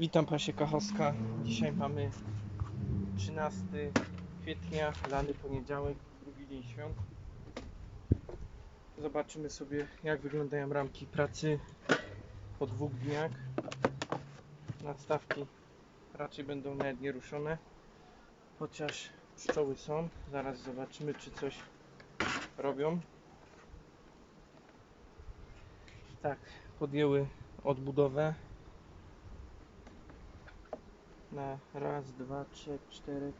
Witam Pasie Kachowska. Dzisiaj mamy 13 kwietnia, lany poniedziałek, drugi dzień świąt. Zobaczymy sobie jak wyglądają ramki pracy po dwóch dniach. Nadstawki raczej będą nawet nieruszone, chociaż pszczoły są. Zaraz zobaczymy czy coś robią. Tak, podjęły odbudowę na raz, dwa, trzy, cztery.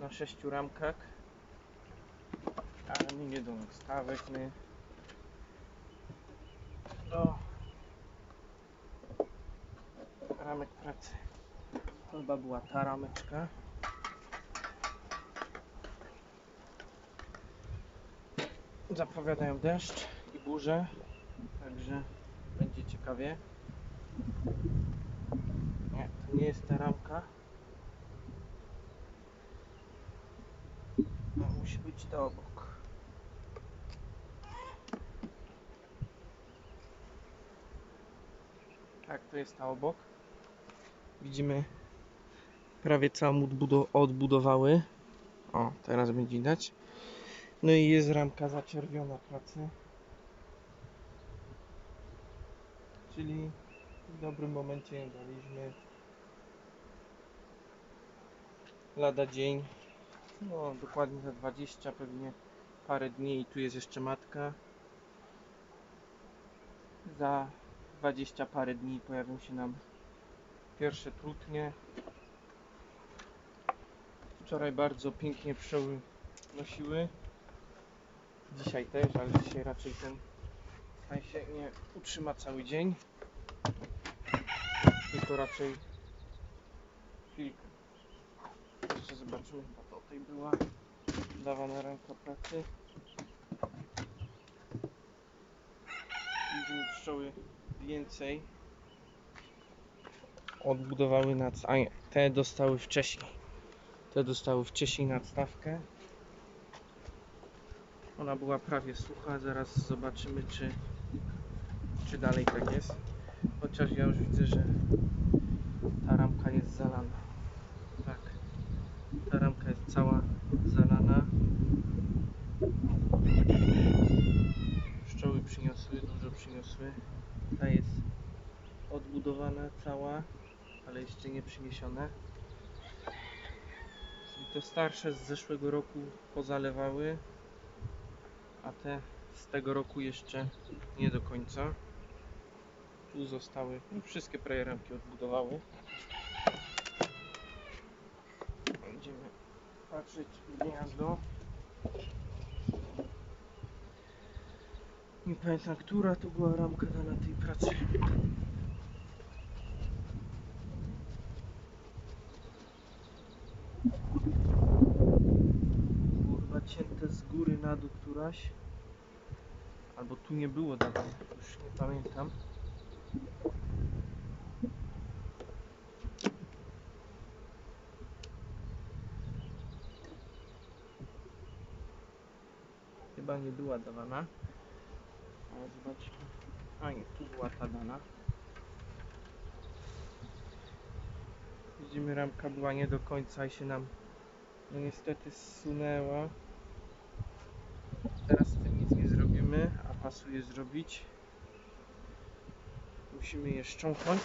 Na sześciu ramkach. Ale nie do stawek my do ramek pracy. Chyba była ta rameczka. Zapowiadają deszcz i burzę także będzie ciekawie nie, to nie jest ta ramka. No, musi być to obok. Tak, to jest ta obok. Widzimy prawie całą odbudo- odbudowały. O, teraz będzie widać. No i jest ramka zaczerwiona pracy. Czyli dobrym momencie ją daliśmy. Lada dzień. No, dokładnie za 20, pewnie parę dni i tu jest jeszcze matka. Za 20 parę dni pojawią się nam pierwsze trutnie. Wczoraj bardzo pięknie pszczoły nosiły. Dzisiaj też, ale dzisiaj raczej ten się nie utrzyma cały dzień tylko raczej chwilkę. Jeszcze zobaczymy, chyba tutaj była dawana ręka pracy. Widzimy pszczoły więcej. Odbudowały nad... A nie, te dostały wcześniej. Te dostały wcześniej nadstawkę. Ona była prawie sucha, zaraz zobaczymy czy, czy dalej tak jest. Chociaż ja już widzę, że ta ramka jest zalana. Tak. Ta ramka jest cała zalana. Pszczoły przyniosły, dużo przyniosły. Ta jest odbudowana cała, ale jeszcze nie przyniesione. Czyli te starsze z zeszłego roku pozalewały, a te z tego roku jeszcze nie do końca. Tu zostały, no wszystkie prawie ramki odbudowały. Będziemy patrzeć gniazdo. Nie pamiętam, która to była ramka na tej pracy. Kurwa, cięte z góry na dół któraś. Albo tu nie było dawno, już nie pamiętam. Chyba nie była dawana. Ale zobaczmy. A nie, tu była ta dana. Widzimy, ramka była nie do końca i się nam no niestety zsunęła. Teraz z tym nic nie zrobimy, a pasuje zrobić. Musimy je szcząknąć.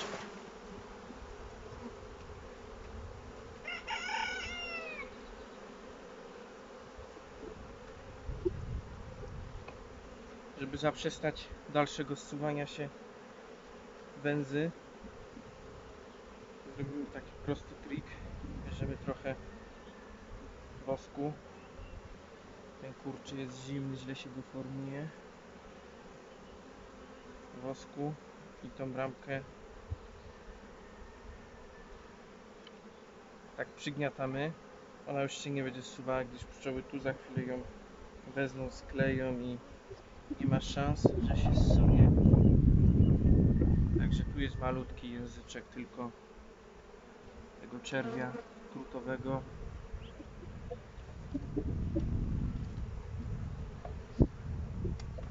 Żeby zaprzestać dalszego zsuwania się węzy. Zrobimy taki prosty trik bierzemy trochę wosku. Ten kurczy jest zimny, źle się go formuje. Wosku i tą bramkę tak przygniatamy. Ona już się nie będzie zsuwała, gdyż pszczoły tu za chwilę ją wezmą, skleją i nie ma szans, że się zsunie. Także tu jest malutki języczek tylko tego czerwia krutowego.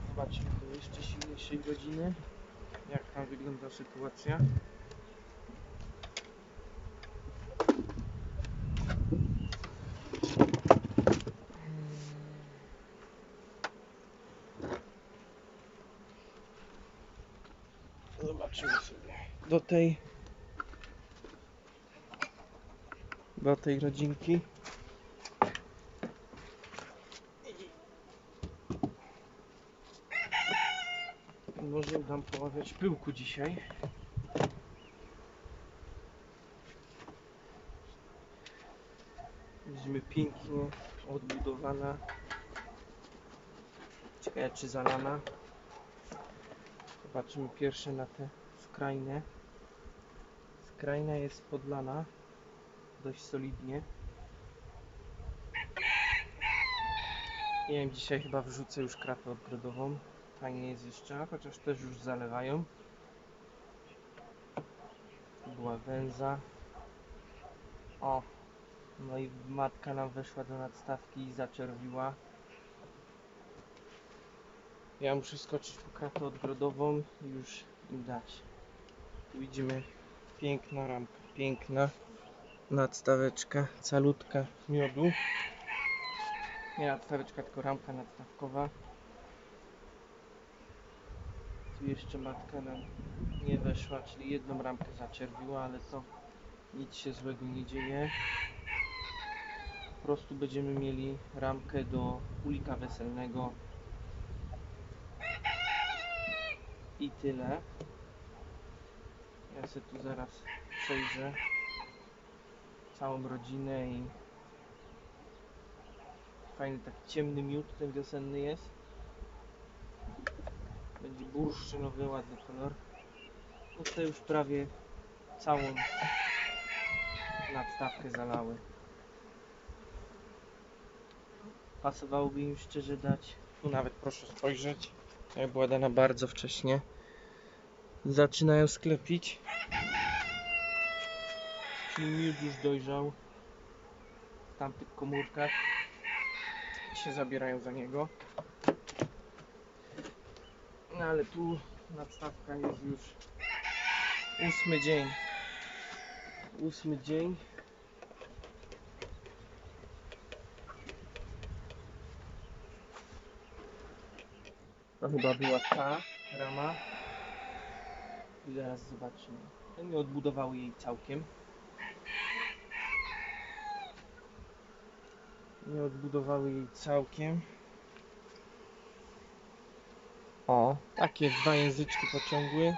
Zobaczymy do jeszcze silniejszej godziny. jak tam wygląda sytuacja. Zobaczymy sobie. Do tej do tej rodzinki. Może dam poławiać pyłku dzisiaj. Widzimy pięknie odbudowana. Ciekawe czy zalana. Zobaczymy pierwsze na te skrajne. Skrajna jest podlana dość solidnie. Nie wiem, dzisiaj chyba wrzucę już kratę odgrodową. Fajnie jest jeszcze, chociaż też już zalewają. Była węza. O, no i matka nam weszła do nadstawki i zaczerwiła. Ja muszę skoczyć po kratę odgrodową i już im dać. Tu widzimy piękna ramka, piękna nadstaweczka, calutka miodu. Nie nadstaweczka, tylko ramka nadstawkowa. Tu jeszcze matka nam nie weszła, czyli jedną ramkę zaczerwiła, ale to nic się złego nie dzieje. Po prostu będziemy mieli ramkę do ulika weselnego. I tyle. Ja sobie tu zaraz przejrzę całą rodzinę i fajny taki ciemny miód ten wiosenny jest. Będzie bursztynowy, ładny kolor. No Tutaj już prawie całą nadstawkę zalały. Pasowałoby im szczerze dać. Tu nawet proszę spojrzeć. Jak była dana bardzo wcześnie. Zaczynają sklepić. Miód już dojrzał w tamtych komórkach się zabierają za niego. No ale tu nadstawka jest już ósmy dzień. Ósmy dzień. To chyba była ta rama. Zaraz zobaczymy. Nie odbudowały jej całkiem. Nie odbudowały jej całkiem. O, takie dwa języczki pociągły.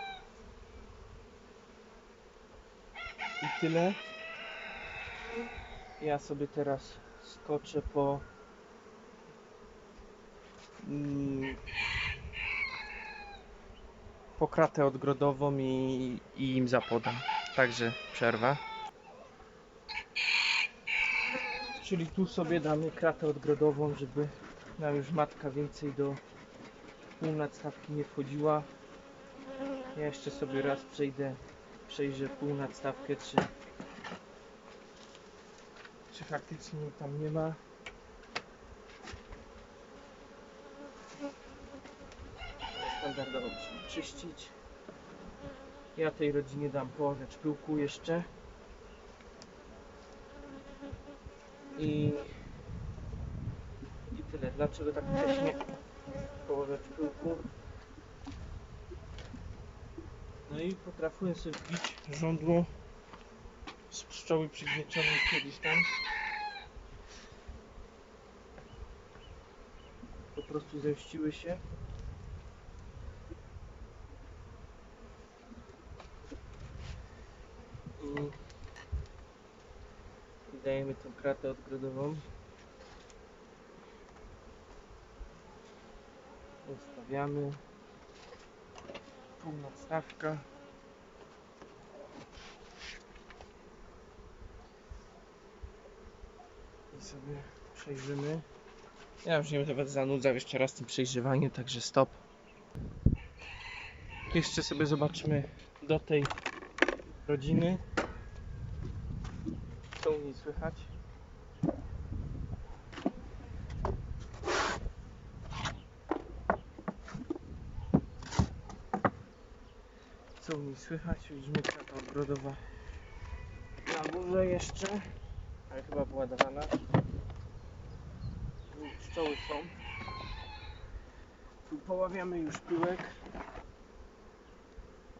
I tyle. Ja sobie teraz skoczę po mm, po kratę odgrodową i, i im zapodam. Także przerwa. Czyli tu sobie damy kratę odgrodową, żeby nam już matka więcej do pół nadstawki nie wchodziła. Ja jeszcze sobie raz przejdę, przejrzę pół nadstawkę, czy, czy faktycznie tam nie ma. Musimy czyścić. Ja tej rodzinie dam połowiać pyłku jeszcze. I, I tyle. Dlaczego tak wcześnie połowiać pyłku? No i potrafiłem sobie wbić żądło z pszczoły przygniecionej kiedyś tam. Po prostu zemściły się. I i dajemy tą kratę odgrodową. Ustawiamy. Pół. I sobie przejrzymy. Ja już nie będę zanudzał jeszcze raz tym przejrzywaniem, także stop. Jeszcze sobie zobaczymy do tej rodziny. Co u niej słychać? co u niej słychać. Widzimy krata ogrodowa na górze jeszcze, ale chyba była dawana. Tu Pszczoły są. Tu poławiamy już pyłek.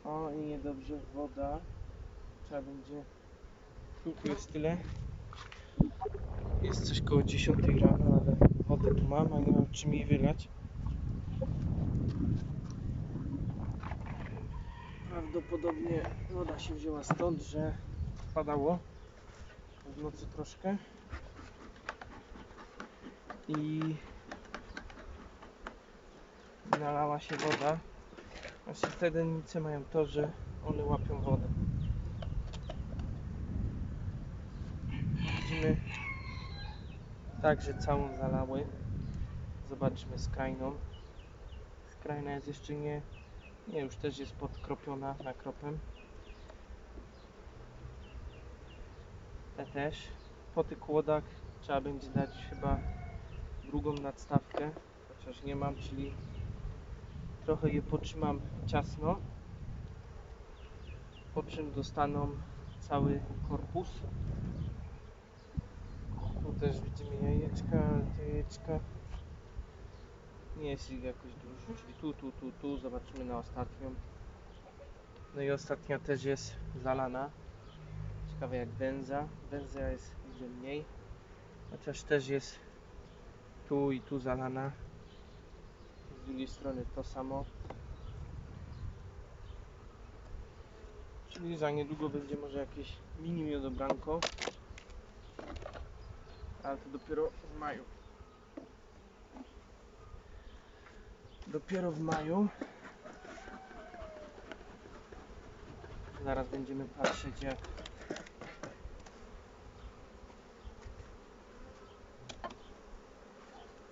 O i niedobrze woda. Trzeba będzie. Pyłku jest tyle. Jest coś koło 10 rano, ale wodę tu mam, a nie mam czym jej wylać. Prawdopodobnie woda się wzięła stąd, że padało w nocy troszkę i nalała się woda. Właśnie te dennice mają to, że one łapią wodę. Widzimy także całą zalały. Zobaczmy skrajną. Skrajna jest jeszcze nie, nie już też jest podkropiona nakropem. Te też. Po tych kłodach trzeba będzie dać chyba drugą nadstawkę, chociaż nie mam, czyli trochę je potrzymam ciasno, po czym dostaną cały korpus. Tu też widzimy jajeczka, te jajeczka nie jest ich jakoś dużo, czyli tu, tu, tu, tu, zobaczymy na ostatnią. No i ostatnia też jest zalana. Ciekawe jak węza. Węza jest gdzie mniej. Chociaż też jest tu i tu zalana. Z drugiej strony to samo. Czyli za niedługo będzie może jakieś mini miodobranko. Ale to dopiero w maju. Dopiero w maju. Zaraz będziemy patrzeć jak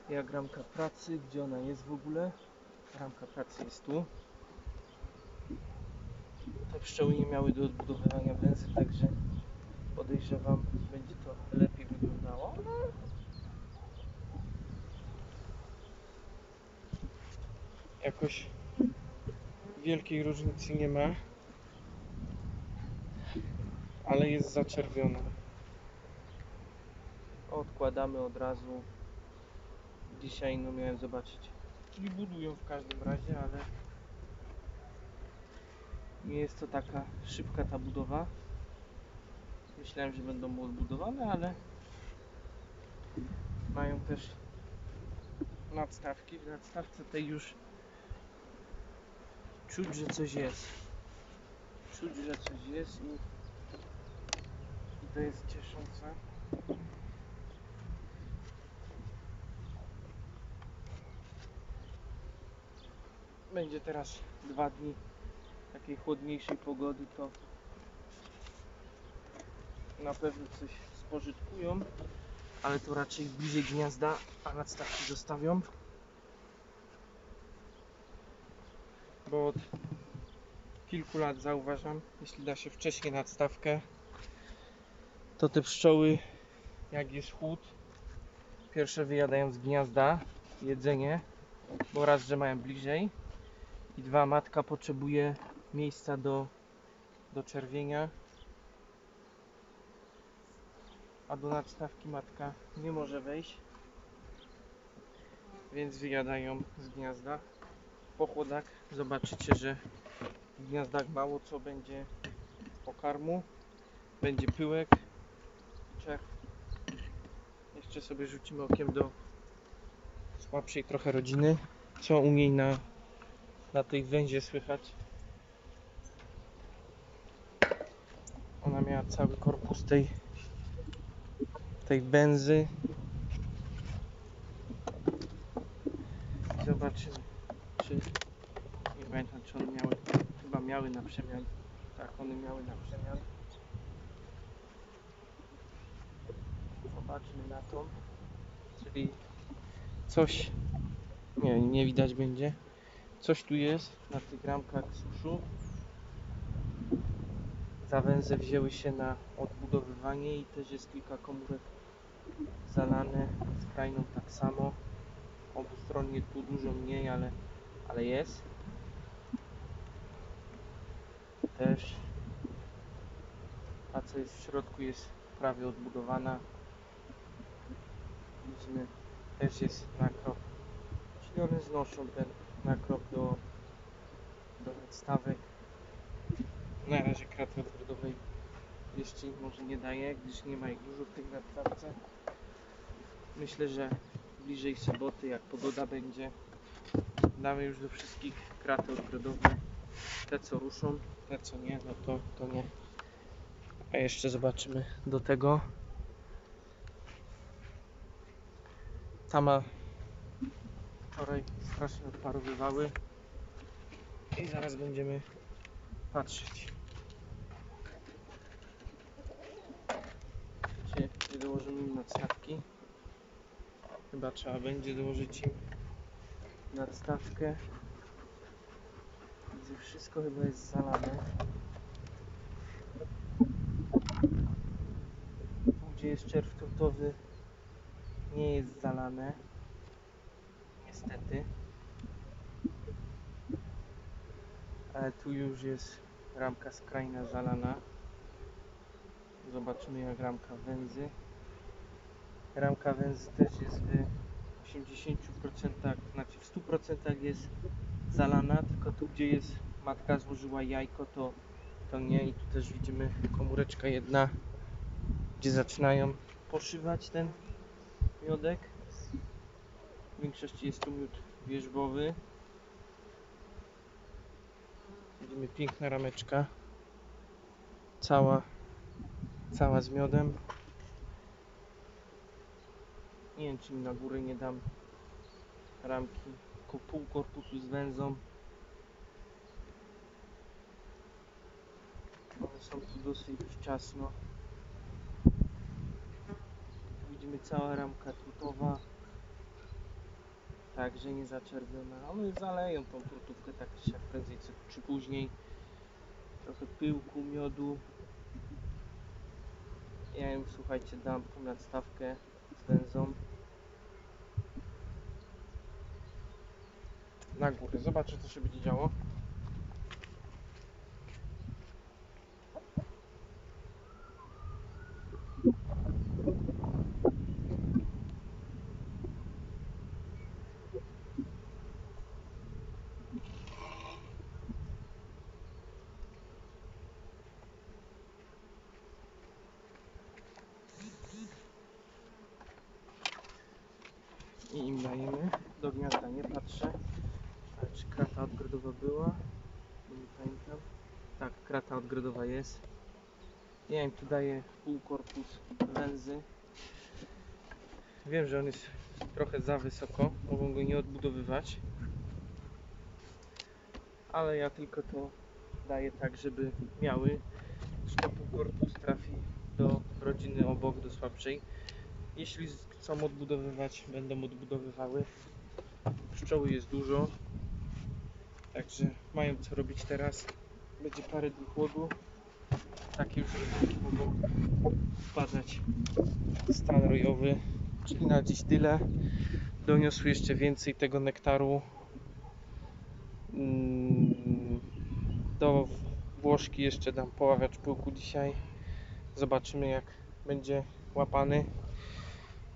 jak ramka pracy, gdzie ona jest w ogóle. Ramka pracy jest tu. Te pszczoły nie miały do odbudowywania węzy, także podejrzewam, będzie to lepiej wyglądało. Jakoś wielkiej różnicy nie ma, ale jest zaczerwiona. Odkładamy od razu Dzisiaj no miałem zobaczyć. Czyli budują w każdym razie, ale nie jest to taka szybka ta budowa. Myślałem, że będą odbudowane, ale mają też nadstawki. W nadstawce tej już czuć, że coś jest. Czuć, że coś jest i, i to jest cieszące. Będzie teraz dwa dni takiej chłodniejszej pogody, to na pewno coś spożytkują, ale to raczej bliżej gniazda, a nadstawki zostawią. Bo od kilku lat zauważam, jeśli da się wcześniej nadstawkę, to te pszczoły, jak jest chłód, pierwsze wyjadają z gniazda jedzenie, bo raz, że mają bliżej, i dwa matka potrzebuje miejsca do, do czerwienia a do nadstawki matka nie może wejść więc wyjadają z gniazda po chłodach zobaczycie, że w gniazdach mało co będzie pokarmu. Będzie pyłek. Czech. Jeszcze sobie rzucimy okiem do słabszej trochę rodziny. Co u niej na na tej węzie słychać. Ona miała cały korpus tej tej węzy. Zobaczymy, czy nie pamiętam, czy one miały, chyba miały na przemian. Tak, one miały na przemian. Zobaczmy na to. Czyli coś nie, nie widać będzie. Coś tu jest na tych ramkach suszu. Zawęzy wzięły się na odbudowywanie i też jest kilka komórek zalane. Skrajną tak samo. Obustronnie tu dużo mniej, ale, ale jest. też. A co jest w środku jest prawie odbudowana. Widzimy, też jest nakrop. Czyli one znoszą ten nakrop do, do nadstawek. Na razie kraty odgrodowej jeszcze może nie daje, gdyż nie ma ich dużo w tej nadstawce. Myślę, że bliżej soboty, jak pogoda będzie, damy już do wszystkich kraty odgrodowe. Te co ruszą, te co nie, no to, to nie. A jeszcze zobaczymy do tego. Tama wczoraj strasznie odparowywały. I zaraz będziemy patrzeć. Nie dołożymy im nadstawki? Chyba trzeba będzie dołożyć im nadstawkę. Widzę, wszystko chyba jest zalane. Tu, gdzie jest czerw tortowy, nie jest zalane. Niestety. Ale tu już jest ramka skrajna zalana. Zobaczymy jak ramka węzy. Ramka węzy też jest w 80%, znaczy w 100% jest zalana, tylko tu gdzie jest matka złożyła jajko to, to nie. I tu też widzimy komóreczka jedna gdzie zaczynają poszywać ten miodek. W większości jest tu miód wierzbowy. Widzimy piękna rameczka cała cała z miodem nie wiem czy mi na górę nie dam ramki. Pół korpusu z węzą. One są tu dosyć ciasno. Widzimy cała ramka trutowa. Także nie zaczerwiona. One zaleją tą trutówkę tak siak prędzej czy później. Trochę pyłku, miodu. Ja im słuchajcie dam tą nadstawkę z węzą na górę. Zobaczę co się będzie działo. I im dajemy. Do gniazda nie patrzę. Czy krata odgrodowa była? Nie pamiętam. Tak, krata odgrodowa jest. Ja im tu daję pół korpus węzy. Wiem, że on jest trochę za wysoko. Mogą go nie odbudowywać. Ale ja tylko to daję tak, żeby miały. Pół korpus trafi do rodziny obok, do słabszej. Jeśli chcą odbudowywać, będą odbudowywały. Pszczoły jest dużo. Także mają co robić teraz. Będzie parę dni chłodu. Takie już rodzynki mogą wpadać. Stan rojowy. Czyli na dziś tyle. Doniosły jeszcze więcej tego nektaru. Mm, Do Włoszki jeszcze dam poławiacz pyłku dzisiaj. Zobaczymy jak będzie łapany.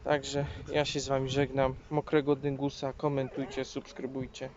Także ja się z Wami żegnam. Mokrego dyngusa, komentujcie, subskrybujcie.